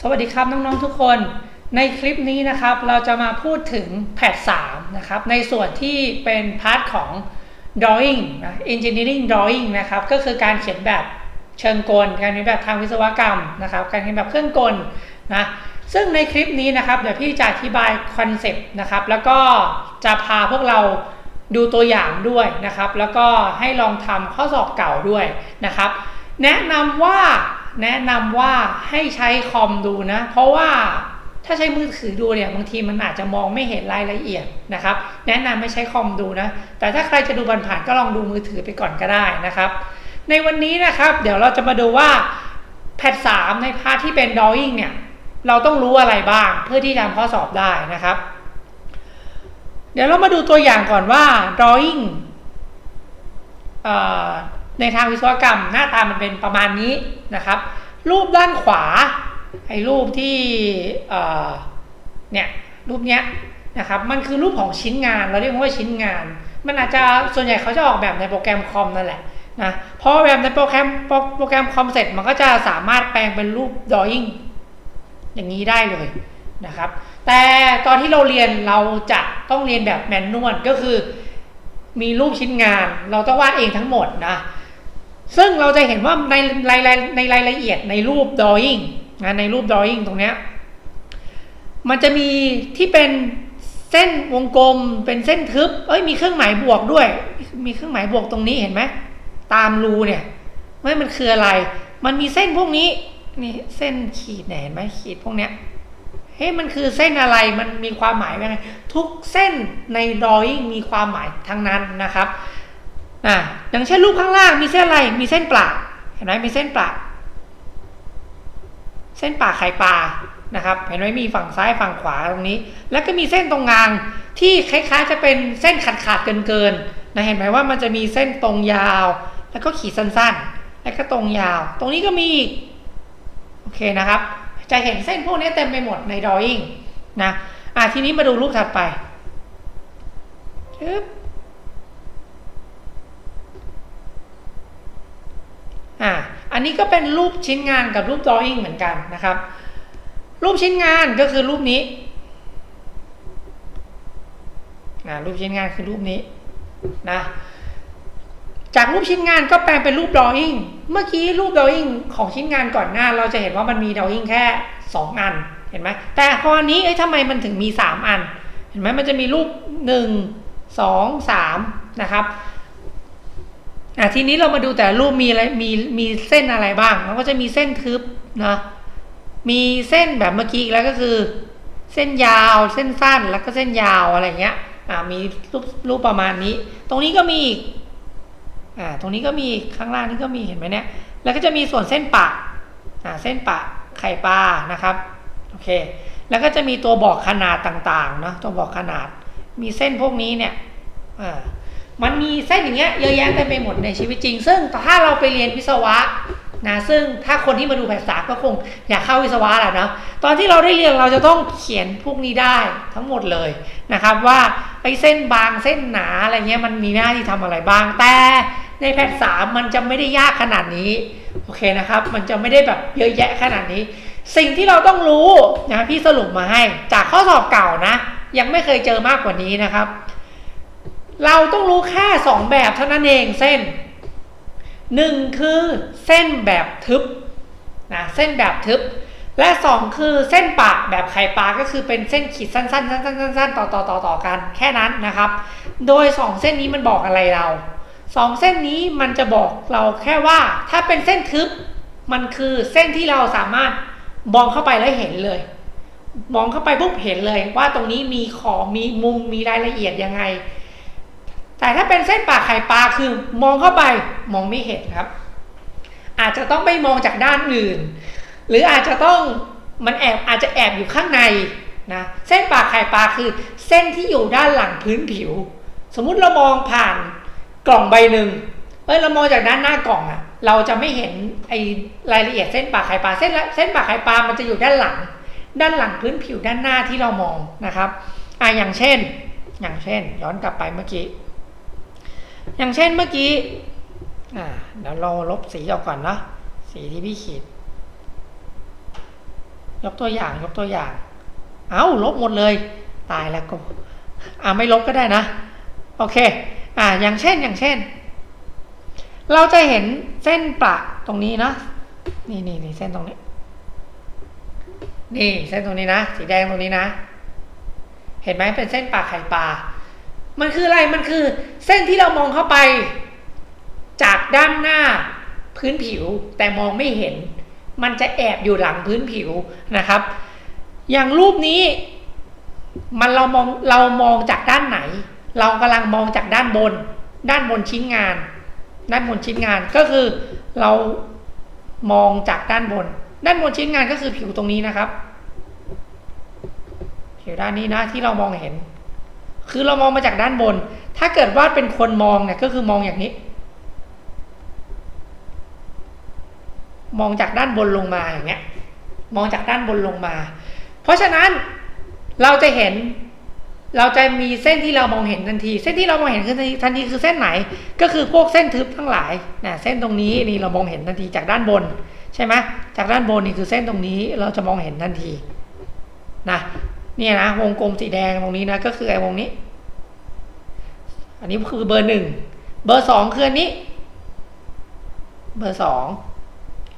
สวัสดีครับน้องๆทุกคนในคลิปนี้นะครับเราจะมาพูดถึงแพท3นะครับในส่วนที่เป็นพาร์ทของ drawing นะ engineering drawing นะครับก็คือการเขียนแบบเชิงกล การเขียนแบบทางวิศวกรรมนะครับการเขียนแบบเครื่องกลนะซึ่งในคลิปนี้นะครับเดี๋ยวพี่จะอธิบายคอนเซปต์นะครับแล้วก็จะพาพวกเราดูตัวอย่างด้วยนะครับ แล้วก็ให้ลองทำข้อสอบเก่าด้วยนะครับ แนะนำว่า แนะนำว่าให้ใช้คอมดูนะ เพราะว่าถ้าใช้มือถือดูเนี่ยบางทีมันอาจจะมองไม่เห็นรายละเอียดนะครับ แนะนำให้ใช้คอมดูนะ แต่ถ้าใครจะดูผ่านๆก็ลองดูมือถือไปก่อนก็ได้นะครับ ในวันนี้นะครับ เดี๋ยวเราจะมาดูว่าแพทสามในพาร์ทที่เป็น drawing เนี่ยเราต้องรู้อะไรบ้างเพื่อที่จะทำข้อสอบได้นะครับ เดี๋ยวเรามาดูตัวอย่างก่อนว่า drawing ในทางวิศวกรรมหน้าตามันเป็นประมาณนี้นะครับ รูปด้านขวาไอ้รูปที่เนี่ยรูปเนี้ยนะครับมันคือรูปของชิ้นงานเราเรียกว่าชิ้นงาน มันอาจจะส่วนใหญ่เขาจะออกแบบในโปรแกรมคอมนั่นแหละนะพอแบบในโปรแกรมโปรโปรแกรมคอมเสร็จมันก็จะสามารถแปลงเป็นรูป drawing อย่างนี้ได้เลยนะครับ แต่ตอนที่เราเรียนเราจะต้องเรียนแบบแมนนวลก็คือ มีรูปชิ้นงาน เราต้องวาดเองทั้งหมดนะ ซึ่งเราจะเห็นว่าในรายในรายละเอียดในรูป drawing นะในรูป drawing ตรงเนี้ยมันจะมีที่เป็นเส้นวงกลมเป็นเส้นทึบ เอ้ยมีเครื่องหมายบวกด้วย มีเครื่องหมายบวกตรงนี้เห็นไหมตามรูเนี่ยไม่มันคืออะไร มันมีเส้นพวกนี้นี่เส้นขีดเห็นไหมขีดพวกเนี้ยเฮ้ยมันคือเส้นอะไรมันมีความหมายยังไงทุกเส้นใน drawing มีความหมายทั้งนั้นนะครับ อ่าอย่างเช่นรูปข้างล่างมีเส้นอะไร มีเส้นปลาเห็นไหมมีเส้นปลาเส้นปลาไข่ปลานะครับเห็นไหมมีฝั่งซ้ายฝั่งขวาตรงนี้ แล้วก็มีเส้นตรงกลางที่คล้ายๆจะเป็นเส้นขาดขาดเกินเกินๆนะเห็นไหมว่ามันจะมีเส้นตรงยาว แล้วก็ขีดสั้นๆ แล้วก็ตรงยาว ตรงนี้ก็มีอีกโอเคนะครับ จะเห็นเส้นพวกนี้เต็มไปหมดใน drawing นะอะทีนี้มาดูรูปถัดไปปึ๊บ อ่าอันนี้ก็เป็นรูปชิ้นงานกับรูป drawing เหมือนกันนะครับ รูปชิ้นงานก็คือรูปนี้นะรูปชิ้นงานคือรูปนี้นะจากรูปชิ้นงานก็แปลงเป็นรูป drawing เมื่อกี้รูป drawing ของชิ้นงานก่อนหน้า เราจะเห็นว่ามันมี drawing แค่ 2 อันเห็นไหมแต่พออันนี้เอ้ยทำไมมันถึงมี 3 อัน เห็นไหมมันจะมีรูป 1 2 3 นะครับ อะทีนี้เรามาดูแต่รูปมีอะไรมีมีเส้นอะไรบ้างมันก็จะมีเส้นทึบนะมีเส้นแบบเมื่อกี้แล้วก็คือ เส้นยาวเส้นสั้นแล้วก็เส้นยาวอะไรเงี้ยอ่ามีรูปรูปประมาณนี้ ตรงนี้ก็มีอ่าตรงนี้ก็มีข้างล่างนี่ก็มีเห็นไหมเนี่ยแล้วก็จะมีส่วนเส้นปะอ่าเส้นปะไข่ปลานะครับโอเคแล้วก็จะมีตัวบอกขนาดต่างๆเนาะตัวบอกขนาด มีเส้นพวกนี้เนี่ยอ่า มันมีเส้นอย่างเงี้ยเยอะแยะเต็มไปหมดในชีวิตจริง ซึ่งถ้าเราไปเรียนวิศวะนะซึ่งถ้าคนที่มาดูภาษาก็คงอยากเข้าวิศวะแหละเนาะตอนที่เราได้เรียนเราจะต้องเขียนพวกนี้ได้ทั้งหมดเลยนะครับว่าไอ้เส้นบางเส้นหนาอะไรเงี้ยมันมีหน้าที่ทำอะไรบ้าง แต่ในแพทสามมันจะไม่ได้ยากขนาดนี้โอเคนะครับ มันจะไม่ได้แบบเยอะแยะขนาดนี้ สิ่งที่เราต้องรู้นะพี่สรุปมาให้จากข้อสอบเก่านะ ยังไม่เคยเจอมากกว่านี้นะครับ เราต้องรู้แค่สองแบบเท่านั้นเองเส้นหนึ่งคือเส้นแบบทึบนะเส้นแบบทึบ และสองคือเส้นปะแบบไข่ปลาก็คือเป็นเส้นขีดสั้นๆสั้นๆๆต่อต่อต่อต่อกันแค่นั้นนะครับ โดยสองเส้นนี้มันบอกอะไรเราสองเส้นนี้มันจะบอกเราแค่ว่าถ้าเป็นเส้นทึบมันคือเส้นที่เราสามารถมองเข้าไปแล้วเห็นเลย มองเข้าไปปุ๊บเห็นเลยว่าตรงนี้มีขอมีมุมมีรายละเอียดยังไง แต่ถ้าเป็นเส้นปากไข่ปลาคือมองเข้าไปมองไม่เห็นครับ อาจจะต้องไปมองจากด้านอื่น หรืออาจจะต้องมันแอบอาจจะแอบอยู่ข้างในนะเส้นปากไข่ปลาคือ เส้นที่อยู่ด้านหลังพื้นผิว สมมุติเรามองผ่านกล่องใบหนึ่งเอ้ยเรามองจากด้านหน้ากล่องอะเราจะไม่เห็นไอรายละเอียดเส้นปากไข่ปลาเส้นเส้นปากไข่ปลามันจะอยู่ด้านหลัง ด้านหลังพื้นผิวด้านหน้าที่เรามองนะครับอ่าอย่างเช่น อย่างเช่น ย้อนกลับไปเมื่อกี้ อย่างเช่นเมื่อกี้เดี๋ยวเราลบสีออกก่อนเนาะสีที่พี่ขีด ยกตัวอย่างยกตัวอย่าง เอ้าลบหมดเลย ตายแล้วก็อ่าไม่ลบก็ได้นะ โอเค อ่าอย่างเช่นอย่างเช่น เราจะเห็นเส้นประตรงนี้นะนี่นี่นี่เส้นตรงนี้ นี่เส้นตรงนี้นะ สีแดงตรงนี้นะ เห็นไหมเป็นเส้นปลาไข่ปลา มันคืออะไรมันคือเส้นที่เรามองเข้าไป จากด้านหน้าพื้นผิวแต่มองไม่เห็น มันจะแอบอยู่หลังพื้นผิวนะครับ อย่างรูปนี้มันเรามองเรามองจากด้านไหน เรากำลังมองจากด้านบน ด้านบนชิ้นงาน ด้านบนชิ้นงานก็คือเรามองจากด้านบน ด้านบนชิ้นงานก็คือผิวตรงนี้นะครับผิวด้านนี้นะที่เรามองเห็น คือเรามองมาจากด้านบน ถ้าเกิดว่าเป็นคนมองเนี่ยก็คือมองอย่างนี้ มองจากด้านบนลงมาอย่างเงี้ย มองจากด้านบนลงมา เพราะฉะนั้นเราจะเห็นเราจะมีเส้นที่เรามองเห็นทันที เส้นที่เรามองเห็นทันทีทันทีคือเส้นไหน ก็คือพวกเส้นทึบทั้งหลายนะเส้นตรงนี้นี่เรามองเห็นทันทีจากด้านบนใช่ไหมจากด้านบนนี่คือเส้นตรงนี้เราจะมองเห็นทันทีนะ เนี่ยนะวงกลมสีแดงตรงนี้นะก็คือไอ้วงนี้ อันนี้คือเบอร์หนึ่งเบอร์สองคืออันนี้ เบอร์สอง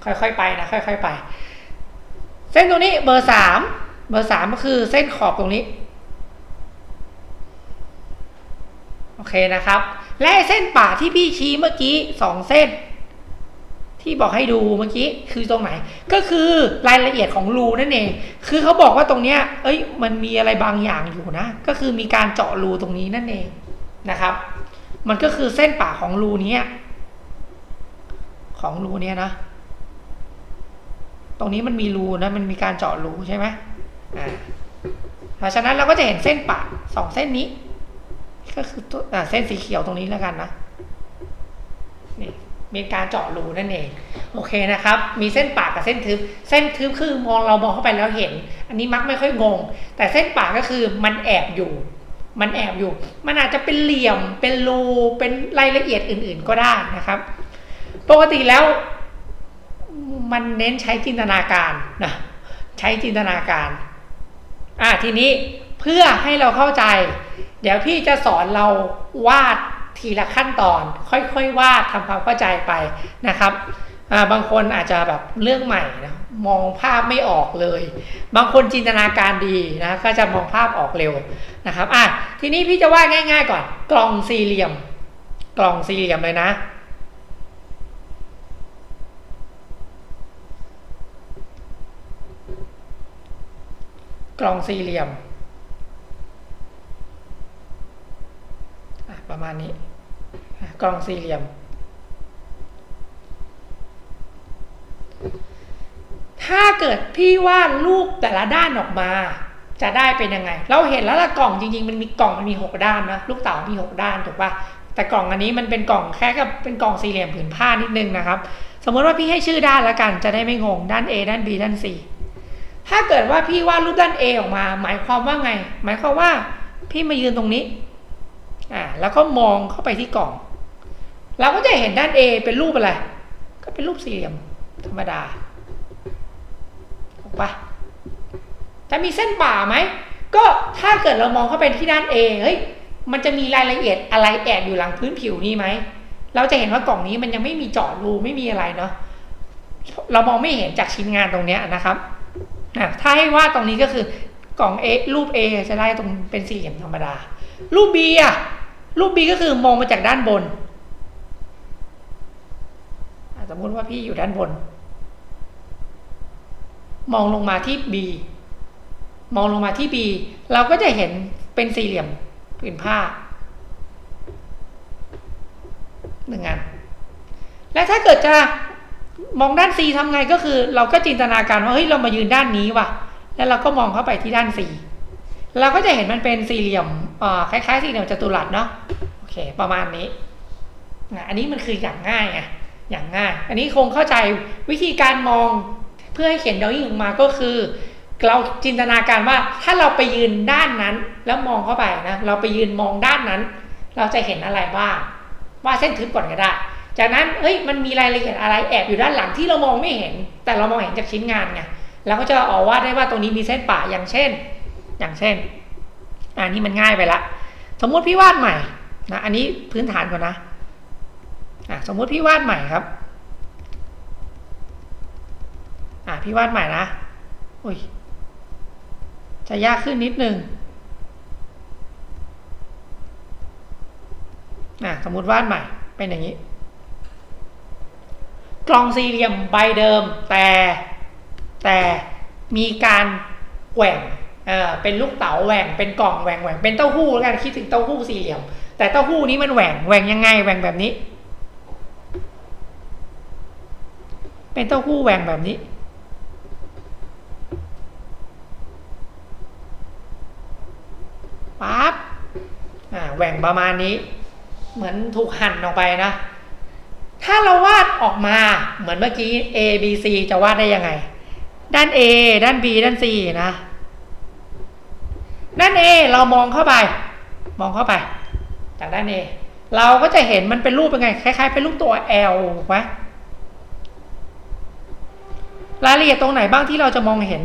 ค่อยๆไปนะค่อยๆไป เส้นตรงนี้เบอร์สามเบอร์สามก็คือเส้นขอบตรงนี้โอเคนะครับ และเส้นป่าที่พี่ชี้เมื่อกี้สองเส้น ที่บอกให้ดูเมื่อกี้คือตรงไหน ก็คือรายละเอียดของรูนั่นเอง คือเขาบอกว่าตรงเนี้ย เอ้ย มันมีอะไรบางอย่างอยู่นะ ก็คือมีการเจาะรูตรงนี้นั่นเองนะครับ มันก็คือเส้นป่าของรูนี้ของรูเนี้ยนะ ตรงนี้มันมีรูนะ มันมีการเจาะรูใช่ไหมอ่าเพราะฉะนั้นเราก็จะเห็นเส้นป่าสองเส้นนี้ ก็คือตัวอ่าเส้นสีเขียวตรงนี้แล้วกันนะนี่ มีการเจาะรูนั่นเอง โอเคนะครับ มีเส้นปากกับเส้นทึบ เส้นทึบคือมองเรามองเข้าไปแล้วเห็น อันนี้มักไม่ค่อยงง แต่เส้นปากก็คือมันแอบอยู่ มันแอบอยู่ มันอาจจะเป็นเหลี่ยม เป็นรู เป็นรายละเอียดอื่น ๆ ก็ได้นะครับ ปกติแล้ว มันเน้นใช้จินตนาการนะ ใช้จินตนาการ อ่าทีนี้เพื่อให้เราเข้าใจ เดี๋ยวพี่จะสอนเราวาด ทีละขั้นตอน ค่อยๆวาดทำความเข้าใจไปนะครับาบางคนอาจจะแบบเรื่องใหม่นะมองภาพไม่ออกเลย บางคนจินตนาการดีนะก็จะมองภาพออกเร็วนะครับอะทีนี้พี่จะวาดง่าย ๆ ก่อน กล่องสี่เหลี่ยม กล่องสี่เหลี่ยมเลยนะกล่องสี่เหลี่ยม อะ ประมาณนี้กล่องสี่เหลี่ยม ถ้าเกิดพี่วาดรูปแต่ละด้านออกมา จะได้เป็นยังไง เราเห็นแล้วละกล่องจริงๆ มันมีกล่องมันมีหกด้านนะลูกเต๋ามีหกด้านถูกปะแต่กล่องอันนี้มันเป็นกล่องแค่กับเป็นกล่องสี่เหลี่ยมผืนผ้านิดนึงนะครับ สมมติว่าพี่ให้ชื่อด้านละกันจะได้ไม่งงด้าน A ด้าน B ด้าน C ถ้าเกิดว่าพี่วาดรูปด้าน A ออกมา หมายความว่าไง หมายความว่าพี่มายืนตรงนี้ อ่าแล้วก็มองเข้าไปที่กล่อง เราก็จะเห็นด้าน A เป็นรูปอะไร ก็เป็นรูปสี่เหลี่ยมธรรมดาถูกปะจะมีเส้นป่าไหม ก็ถ้าเกิดเรามองเข้าไปที่ด้าน A เฮ้ยมันจะมีรายละเอียดอะไรแอบอยู่หลังพื้นผิวนี้ไหม เราจะเห็นว่ากล่องนี้มันยังไม่มีเจาะรูไม่มีอะไรเนาะ เรามองไม่เห็นจากชิ้นงานตรงเนี้ยนะครับอะถ้าให้ว่าตรงนี้ก็คือกล่อง A รูป A จะได้ตรงเป็นสี่เหลี่ยมธรรมดา รูป B อะ รูป B ก็คือมองมาจากด้านบน สมมติว่าพี่อยู่ด้านบน มองลงมาที่ B มองลงมาที่ B เราก็จะเห็นเป็นสี่เหลี่ยมผืนผ้าหนึ่งอัน และถ้าเกิดจะมองด้าน C ทำไงก็คือ เราก็จินตนาการว่าเฮ้ยเรามายืนด้านนี้ว่ะ แล้วเราก็มองเข้าไปที่ด้าน C เราก็จะเห็นมันเป็นสี่เหลี่ยม คล้ายๆสี่เหลี่ยมจัตุรัสเนาะโอเค ประมาณนี้นะอันนี้มันคืออย่างง่ายไงอย่างง่าย อันนี้คงเข้าใจวิธีการมองเพื่อให้เขียนดอยิ่งออกมาก็คือ เราจินตนาการว่าถ้าเราไปยืนด้านนั้นแล้วมองเข้าไปนะเราไปยืนมองด้านนั้น เราจะเห็นอะไรบ้างว่าเส้นทึบก่อนก็ได้ จากนั้นเฮ้ยมันมีรายละเอียดอะไรแอบอยู่ด้านหลังที่เรามองไม่เห็น แต่เรามองเห็นจากชิ้นงานไงแล้วก็จะออกวาดได้ว่าตรงนี้มีเส้นป่าอย่างเช่น อย่างเช่น อันนี้มันง่ายไปละ สมมุติพี่วาดใหม่นะอันนี้พื้นฐานก่อนนะอะสมมุติพี่วาดใหม่ครับอะพี่วาดใหม่นะอุ้ยจะยากขึ้นนิดนึงอะสมมุติวาดใหม่เป็นอย่างนี้ กล่องสี่เหลี่ยมใบเดิมแต่แต่มีการแหว่ง เออเป็นลูกเต๋าแหว่งเป็นกล่องแหว่งแหว่งเป็นเต้าหู้แล้วกันคิดถึงเต้าหู้สี่เหลี่ยม แต่เต้าหู้นี้มันแหว่งแหว่งยังไงแหว่งแบบนี้ เป็นเต้าหู้แหว่งแบบนี้ปั๊บอ่าแหว่งประมาณนี้ เหมือนถูกหั่นออกไปนะ ถ้าเราวาดออกมาเหมือนเมื่อกี้ A B C จะวาดได้ยังไง ด้าน A ด้าน B ด้าน C นะ ด้าน A เรามองเข้าไป มองเข้าไป จากด้าน A เราก็จะเห็นมันเป็นรูปเป็นไง คล้าย ๆ เป็นรูปตัว L ถูกไหมรายละเอียดตรงไหนบ้างที่เราจะมองเห็น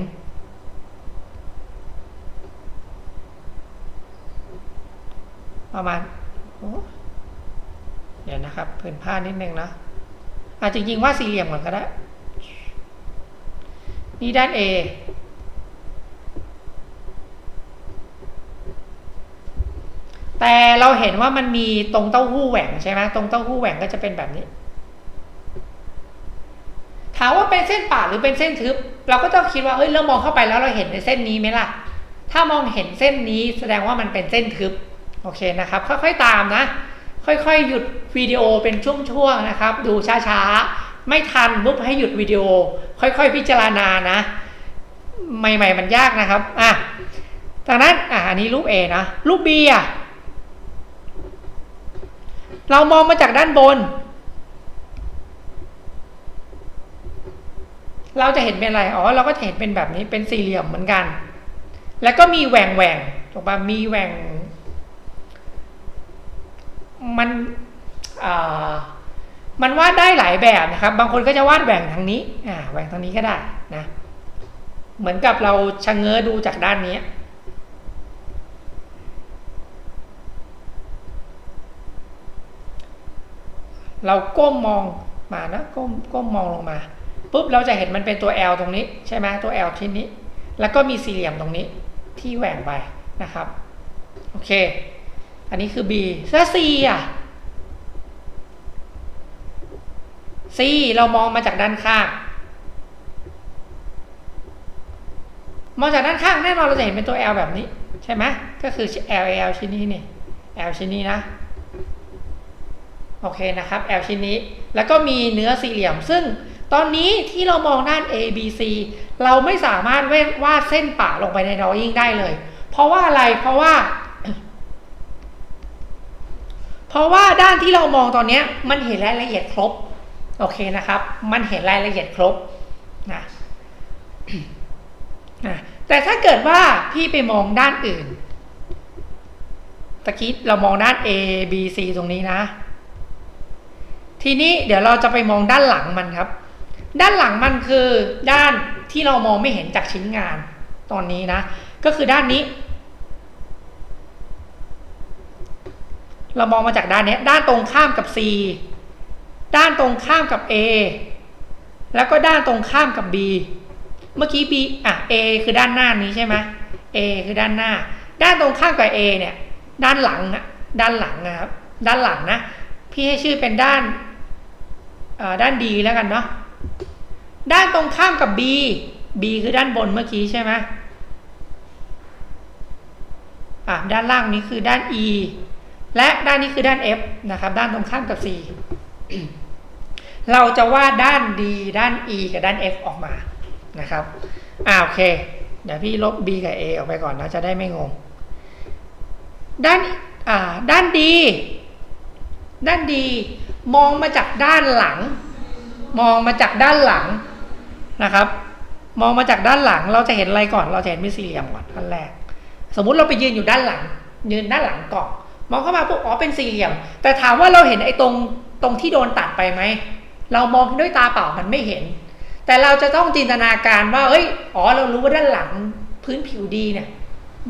ประมาณเดี๋ยวนะครับเพื่นผ้านิดนึงนะอาจริงๆว่าสี่เหลี่ยมก่อนก็ได้ นี่ด้าน A แต่เราเห็นว่ามันมีตรงเต้าหู้แหว่งใช่ไหมตรงเต้าหู้แหว่งก็จะเป็นแบบนี้ ถามว่าเป็นเส้นป่าหรือเป็นเส้นทึบ เราก็ต้องคิดว่าเฮ้ยเรามองเข้าไปแล้วเราเห็นในเส้นนี้ไหมล่ะ ถ้ามองเห็นเส้นนี้แสดงว่ามันเป็นเส้นทึบโอเคนะครับ ค่อยๆตามนะ ค่อยๆ หยุดวิดีโอเป็นช่วงๆนะครับ ดูช้าๆ ไม่ทันปุ๊บให้หยุดวิดีโอ ค่อยๆ พิจารณานะ ใหม่ ๆ มันยากนะครับ อะจากนั้นอะอันนี้รูป A นะ รูป B อะ เรามองมาจากด้านบน เราจะเห็นเป็นอะไร อ๋อ เราก็จะเห็นเป็นแบบนี้ เป็นสี่เหลี่ยมเหมือนกัน แล้วก็มีแหว่งแหว่งถูกปะมีแหว่ง มันมันวาดได้หลายแบบนะครับ บางคนก็จะวาดแหว่งทางนี้ อ่า แหว่งทางนี้ก็ได้นะ เหมือนกับเราชะเง้อดูจากด้านนี้ เราก้มมองมานะก้มก้มมองลงมาปุ๊บเราจะเห็นมันเป็นตัว L ตรงนี้ใช่ไหมตัว L ชิ้นนี้ แล้วก็มีสี่เหลี่ยมตรงนี้ที่แหว่งไปนะครับโอเค อันนี้คือ B แล้ว C อะ C เรามองมาจากด้านข้าง มองจากด้านข้างแน่นอนเราจะเห็นเป็นตัว L แบบนี้ ใช่ไหมก็คือ L L ชิ้นนี้นี่ L ชิ้นนี้นะ โอเคนะครับ L ชิ้นนี้ แล้วก็มีเนื้อสี่เหลี่ยม ซึ่งตอนนี้ที่เรามองด้าน A B C เราไม่สามารถวาดเส้นป่าลงไปใน drawing ได้เลย เพราะว่าอะไรเพราะว่า เพราะว่าด้านที่เรามองตอนนี้มันเห็นรายละเอียดครบ โอเคนะครับ มันเห็นรายละเอียดครบนะนะแต่ถ้าเกิดว่าพี่ไปมองด้านอื่นตะกี้เรามองด้าน A B C ตรงนี้นะ ทีนี้เดี๋ยวเราจะไปมองด้านหลังมันครับ ด้านหลังมันคือด้านที่เรามองไม่เห็นจากชิ้นงานตอนนี้นะ ก็คือด้านนี้ เรามองมาจากด้านนี้ด้านตรงข้ามกับ C ด้านตรงข้ามกับ A แล้วก็ด้านตรงข้ามกับ B เมื่อกี้ B อะ A คือด้านหน้านี้ใช่ไหม A คือด้านหน้า ด้านตรงข้ามกับ A เนี่ย ด้านหลังอะด้านหลังนะครับ ด้านหลังนะ พี่ให้ชื่อเป็นด้าน ด้านดีแล้วกันเนาะด้านตรงข้ามกับ B B คือด้านบนเมื่อกี้ใช่ไหมอะด้านล่างนี้คือด้าน E และด้านนี้คือด้าน F นะครับ ด้านตรงข้ามกับ C เราจะวาดด้าน D ด้าน E กับด้าน F ออกมานะครับอ่าโอเค เดี๋ยวพี่ลบ B กับ A ออกไปก่อนนะจะได้ไม่งง ด้านอ่าด้าน D ด้าน D มองมาจากด้านหลัง มองมาจากด้านหลังนะครับ มองมาจากด้านหลังเราจะเห็นอะไรก่อน เราจะเห็นมีสี่เหลี่ยมก่อนขั้นแรก สมมุติเราไปยืนอยู่ด้านหลัง ยืนด้านหลังกล่องมองเข้ามาปุ๊บอ๋อเป็นสี่เหลี่ยม แต่ถามว่าเราเห็นไอ้ตรงตรงที่โดนตัดไปไหมเรามองด้วยตาเปล่ามันไม่เห็น แต่เราจะต้องจินตนาการว่าเอ้ยอ๋อเรารู้ว่าด้านหลังพื้นผิวดีเนี่ย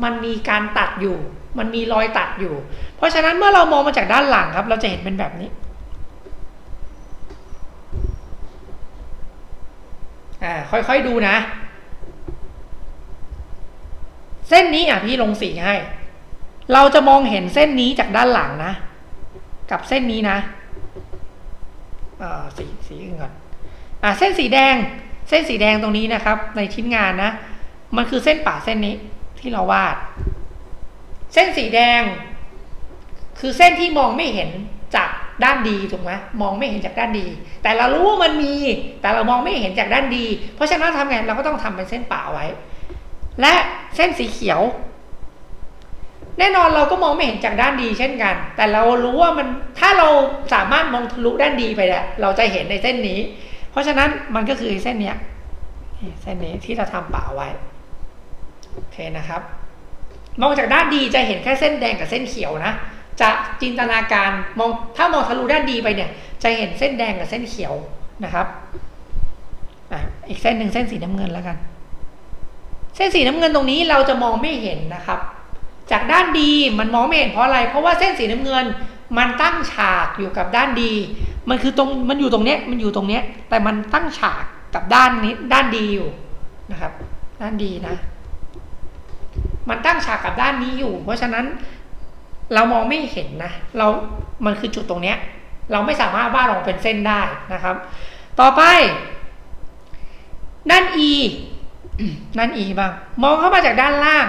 มันมีการตัดอยู่ มันมีรอยตัดอยู่ เพราะฉะนั้นเมื่อเรามองมาจากด้านหลังครับ เราจะเห็นเป็นแบบนี้ อ่าค่อยๆดูนะ เส้นนี้อะพี่ลงสีให้ เราจะมองเห็นเส้นนี้จากด้านหลังนะ กับเส้นนี้นะอ่าสีสีอื่นก่อนอ่าเส้นสีแดง เส้นสีแดงตรงนี้นะครับ ในชิ้นงานนะ มันคือเส้นป่าเส้นนี้ที่เราวาด เส้นสีแดง คือเส้นที่มองไม่เห็น ด้านดีถูกไหมมองไม่เห็นจากด้านดี แต่เรารู้ว่ามันมี แต่เรามองไม่เห็นจากด้านดี เพราะฉะนั้นทำไงเราก็ต้องทำเป็นเส้นป่าไว้ และเส้นสีเขียว แน่นอนเราก็มองไม่เห็นจากด้านดี เช่นกัน แต่เรารู้ว่ามันถ้าเราสามารถมองทะลุด้านดีไปเนี่ยเราจะเห็นในเส้นนี้ เพราะฉะนั้นมันก็คือเส้นเนี้ยเส้นนี้ที่เราทำป่าไว้โอเคนะครับ มองจากด้านดีจะเห็นแค่เส้นแดงกับเส้นเขียวนะ จะจินตนาการมองถ้ามองทะลุด้านดีไปเนี่ย จะเห็นเส้นแดงกับเส้นเขียวนะครับอะอีกเส้นหนึ่งเส้นสีน้ำเงินแล้วกัน เส้นสีน้ำเงินตรงนี้เราจะมองไม่เห็นนะครับ จากด้านดีมันมองไม่เห็นเพราะอะไร เพราะว่าเส้นสีน้ำเงินมันตั้งฉากอยู่กับด้านดี มันคือตรงมันอยู่ตรงเนี้ยมันอยู่ตรงเนี้ย แต่มันตั้งฉากกับด้านนี้ด้านดีอยู่นะครับ ด้านดีนะ มันตั้งฉากกับด้านนี้อยู่ เพราะฉะนั้น เรามองไม่เห็นนะ เรา มันคือจุดตรงเนี้ย เราไม่สามารถวาดออกเป็นเส้นได้นะครับ ต่อไป ด้าน E ด้าน E บ้าง มองเข้ามาจากด้านล่าง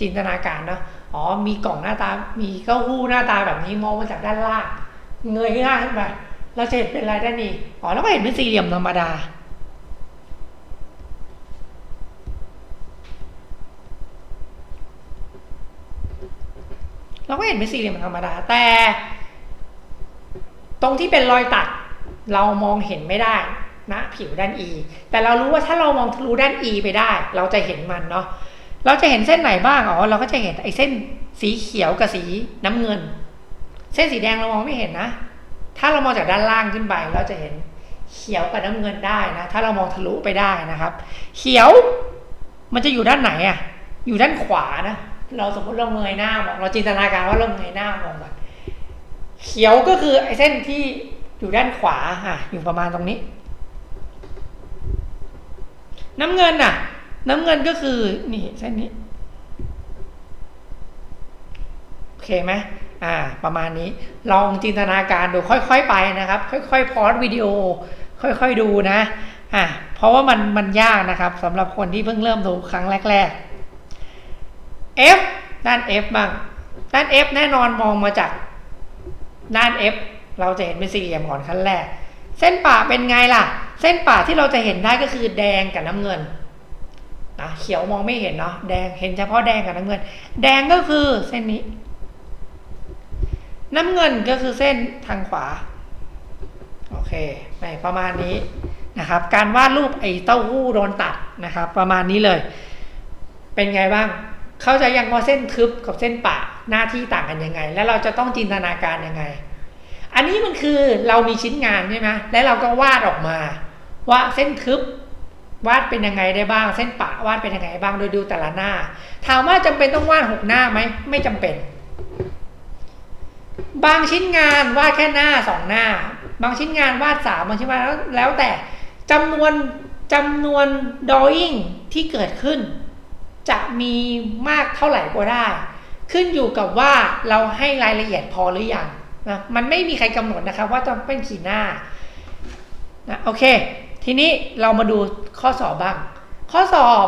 จินตนาการเนาะ อ๋อ มีกล่องหน้าตา มีเก้าหู้หน้าตาแบบนี้มองมาจากด้านล่าง เงยหน้าขึ้นไป เราจะเห็นเป็นอะไรด้านนี้ อ๋อ แล้วก็เห็นเป็นสี่เหลี่ยมธรรมดา เราก็เห็นเป็นสี่เหลี่ยมธรรมดา แต่ ตรงที่เป็นรอยตัด เรามองเห็นไม่ได้นะผิวด้าน E แต่เรารู้ว่าถ้าเรามองทะลุด้าน E ไปได้ เราจะเห็นมันเนาะเราจะเห็นเส้นไหนบ้างอ๋อเราก็จะเห็นไอ้เส้นสีเขียวกับสีน้ำเงิน เส้นสีแดงเรามองไม่เห็นนะ ถ้าเรามองจากด้านล่างขึ้นไป เราจะเห็นเขียวกับน้ำเงินได้นะ ถ้าเรามองทะลุไปได้นะครับ เขียวมันจะอยู่ด้านไหนอะอยู่ด้านขวานะ เราสมมติเราเงยหน้ามองเราจินตนาการว่าเราเงยหน้ามองแบบเขียวก็คือไอ้เส้นที่อยู่ด้านขวาอะอยู่ประมาณตรงนี้ น้ำเงินน่ะ น้ำเงินก็คือนี่เส้นนี้โอเคไหมอ่า ประมาณนี้ลองจินตนาการดูค่อย ๆ ไปนะครับ ค่อยๆพอดวิดีโอ ค่อยๆดูนะอ่าเพราะว่ามันมันยากนะครับสำหรับคนที่เพิ่งเริ่มดูครั้งแรก ๆ F ด้าน F บ้าง ด้าน F แน่นอนมองมาจากด้าน F เราจะเห็นเป็นสี่เหลี่ยมก่อนขั้นแรก เส้นป่าเป็นไงล่ะ เส้นป่าที่เราจะเห็นได้ก็คือแดงกับน้ำเงินนะเขียวมองไม่เห็นเนาะแดงเห็นเฉพาะแดงกับน้ำเงิน แดงก็คือเส้นนี้ น้ำเงินก็คือเส้นทางขวาโอเคในประมาณนี้นะครับ การวาดรูปไอ้เต้าหู้โดนตัดนะครับ ประมาณนี้เลย เป็นไงบ้าง เข้าใจยังว่าเส้นทึบกับเส้นป่าหน้าที่ต่างกันยังไง แล้วเราจะต้องจินตนาการยังไง อันนี้มันคือเรามีชิ้นงานใช่ไหมแล้วเราก็วาดออกมา ว่าเส้นทึบวาดเป็นยังไงได้บ้าง เส้นป่าวาดเป็นยังไงบ้างโดยดูแต่ละหน้า ถามว่าจำเป็นต้องวาดหกหน้าไหมไม่จำเป็น บางชิ้นงานวาดแค่หน้าสองหน้า บางชิ้นงานวาดสามบางชิ้นวาดแล้วแล้วแต่จำนวนจำนวนดออิ่งที่เกิดขึ้น จะมีมากเท่าไหร่ก็ได้ ขึ้นอยู่กับว่าเราให้รายละเอียดพอหรือยังนะมันไม่มีใครกำหนดนะครับว่าจะเป็นกี่หน้านะโอเค ทีนี้เรามาดูข้อสอบบ้าง ข้อสอบ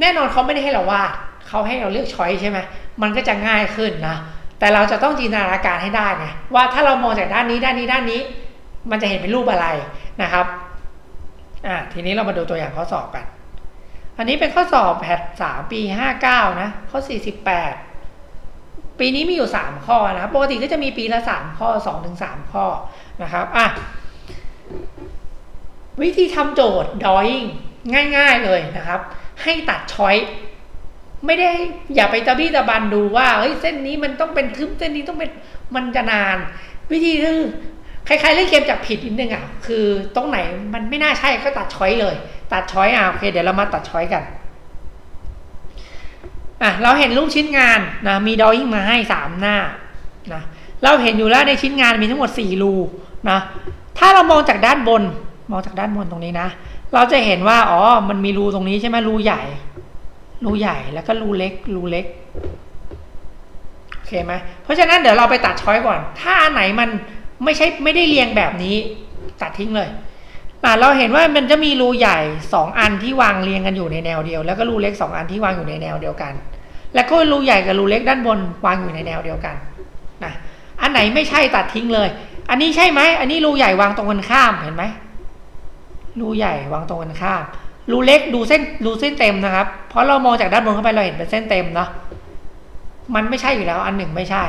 แน่นอนเขาไม่ได้ให้เราวาดเขาให้เราเลือกช้อยใช่ไหมมันก็จะง่ายขึ้นนะแต่เราจะต้องจินตนาการให้ได้ไงว่าถ้าเรามองจากด้านนี้ด้านนี้ด้านนี้ มันจะเห็นเป็นรูปอะไรนะครับอ่าทีนี้เรามาดูตัวอย่างข้อสอบกัน อันนี้เป็นข้อสอบแพทสามปีห้าเก้านะ ข้อสี่สิบแปดปีนี้มีอยู่สามข้อนะครับ ปกติก็จะมีปีละสามข้อสองถึงสามข้อนะครับอะวิธีทำโจทย์ drawing ง่าย ๆเลยนะครับ ให้ตัดช้อยไม่ได้อย่าไปตะบี้ตะบันดูว่าเฮ้ยเส้นนี้มันต้องเป็นทึบเส้นนี้ต้องเป็นมันจะนาน วิธีคือคล้ายๆเล่นเกมจับผิดนิดนึงอะคือตรงไหนมันไม่น่าใช่ก็ตัดช้อยเลยตัดช้อยอะโอเคเดี๋ยวเรามาตัดช้อยกันอะเราเห็นรูปชิ้นงานนะมีดอยิ่งมาให้สามหน้านะเราเห็นอยู่แล้วในชิ้นงานมีทั้งหมดสี่รูนะถ้าเรามองจากด้านบนมองจากด้านบนตรงนี้นะ เราจะเห็นว่าอ๋อมันมีรูตรงนี้ใช่ไหมรูใหญ่ รูใหญ่แล้วก็รูเล็ก รูเล็กโอเคไหมเพราะฉะนั้นเดี๋ยวเราไปตัดช้อยก่อน ถ้าอันไหนมันไม่ใช่ไม่ได้เรียงแบบนี้ ตัดทิ้งเลย อะเราเห็นว่ามันจะมีรูใหญ่สองอันที่วางเรียงกันอยู่ในแนวเดียว แล้วก็รูเล็กสองอันที่วางอยู่ในแนวเดียวกัน แล้วก็รูใหญ่กับรูเล็กด้านบนวางอยู่ในแนวเดียวกันนะอันไหนไม่ใช่ตัดทิ้งเลย อันนี้ใช่ไหมอันนี้รูใหญ่วางตรงกันข้ามเห็นไหมรูใหญ่วางตรงกันข้ามรูเล็กดูเส้นดูเส้นเต็มนะครับ เพราะเรามองจากด้านบนเข้าไปเราเห็นเป็นเส้นเต็มเนาะมันไม่ใช่อยู่แล้ว อันหนึ่งไม่ใช่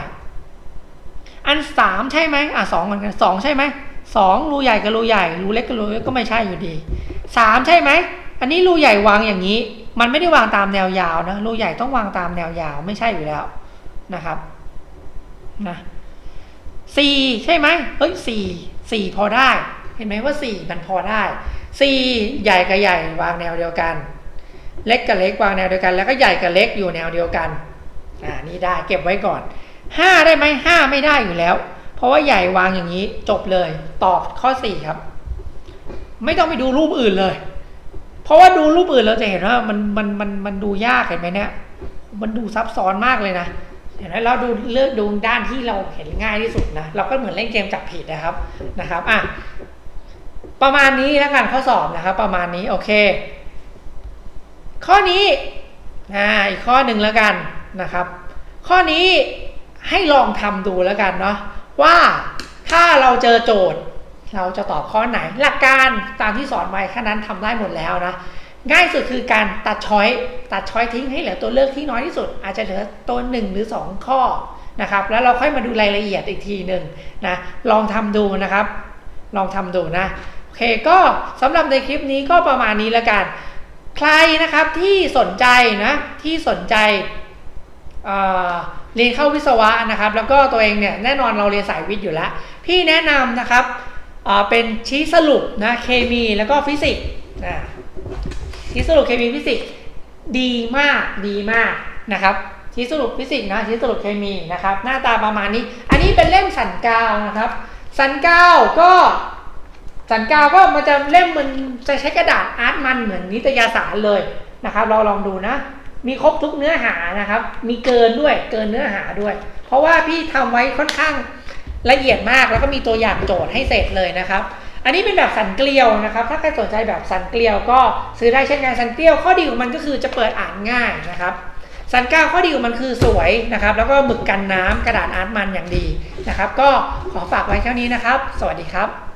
อันสามใช่ไหมอะสองเหมือนกันสองใช่ไหม สองรูใหญ่กับรูใหญ่ รูเล็กกับรูเล็กก็ไม่ใช่อยู่ดีสามใช่ไหม อันนี้รูใหญ่วางอย่างนี้ มันไม่ได้วางตามแนวยาวนะรูใหญ่ต้องวางตามแนวยาวไม่ใช่อยู่แล้วนะครับนะสี่ใช่ไหมเฮ้ยสี่สี่พอได้ เห็นไหมว่าสี่มันพอได้สี่ใหญ่กับใหญ่วางแนวเดียวกัน เล็กกับเล็กวางแนวเดียวกัน แล้วก็ใหญ่กับเล็กอยู่แนวเดียวกันอ่านี่ได้เก็บไว้ก่อนห้าได้ไหมห้าไม่ได้อยู่แล้ว เพราะว่าใหญ่วางอย่างนี้จบเลย ตอบข้อสี่ครับ ไม่ต้องไปดูรูปอื่นเลย เพราะว่าดูรูปอื่นเราจะเห็นว่ามันมันมันมันดูยากเห็นไหมเนี่ย มันดูซับซ้อนมากเลยนะเห็นไหมเราดูเลือกดูด้านที่เราเห็นง่ายที่สุดนะเราก็เหมือนเล่นเกมจับผิดนะครับนะครับอะประมาณนี้แล้วกันข้อสอบนะครับ ประมาณนี้โอเค ข้อนี้อ่าอีกข้อหนึ่งแล้วกันนะครับ ข้อนี้ให้ลองทำดูแล้วกันเนาะ ว่าถ้าเราเจอโจทย์ เราจะตอบข้อไหน หลักการตามที่สอนไว้แค่นั้นทำได้หมดแล้วนะง่ายสุดคือการตัดช้อยตัดช้อยทิ้งให้เหลือตัวเลือกที่น้อยที่สุด อาจจะเหลือตัวหนึ่งหรือ 2 ข้อนะครับ แล้วเราค่อยมาดูรายละเอียดอีกทีหนึ่งนะลองทำดูนะครับ ลองทำดูนะโอเคก็สำหรับในคลิปนี้ก็ประมาณนี้แล้วกัน ใครนะครับที่สนใจนะที่สนใจอ่อ เรียนเข้าวิศวะนะครับ แล้วก็ตัวเองเนี่ยแน่นอนเราเรียนสายวิทย์อยู่แล้ว พี่แนะนำนะครับเป็นชี้สรุปนะเคมีแล้วก็ฟิสิกส์นะชี้สรุปเคมีฟิสิกส์ดีมากดีมากนะครับชี้สรุปฟิสิกส์นะชี้สรุปเคมีนะครับ หน้าตาประมาณนี้ อันนี้เป็นเล่มสันกาวนะครับ สันกาวก็สันกาวก็มันจะเล่มมันจะใช้กระดาษอาร์ตมันเหมือนนิตยสารเลยนะครับ เราลองดูนะ มีครบทุกเนื้อหานะครับ มีเกินด้วยเกินเนื้อหาด้วย เพราะว่าพี่ทำไว้ค่อนข้างละเอียดมากแล้วก็มีตัวอย่างโจทย์ให้เสร็จเลยนะครับ อันนี้เป็นแบบสันเกลียวนะครับ ถ้าใครสนใจแบบสันเกลียวก็ซื้อได้เช่นกันสันเกลียวข้อดีของมันก็คือจะเปิดอ่านง่ายนะครับ สันก้าวข้อดีของมันคือสวยนะครับ แล้วก็หมึกกันน้ำกระดาษอาร์ตมันอย่างดีนะครับ ก็ขอฝากไว้แค่นี้นะครับ สวัสดีครับ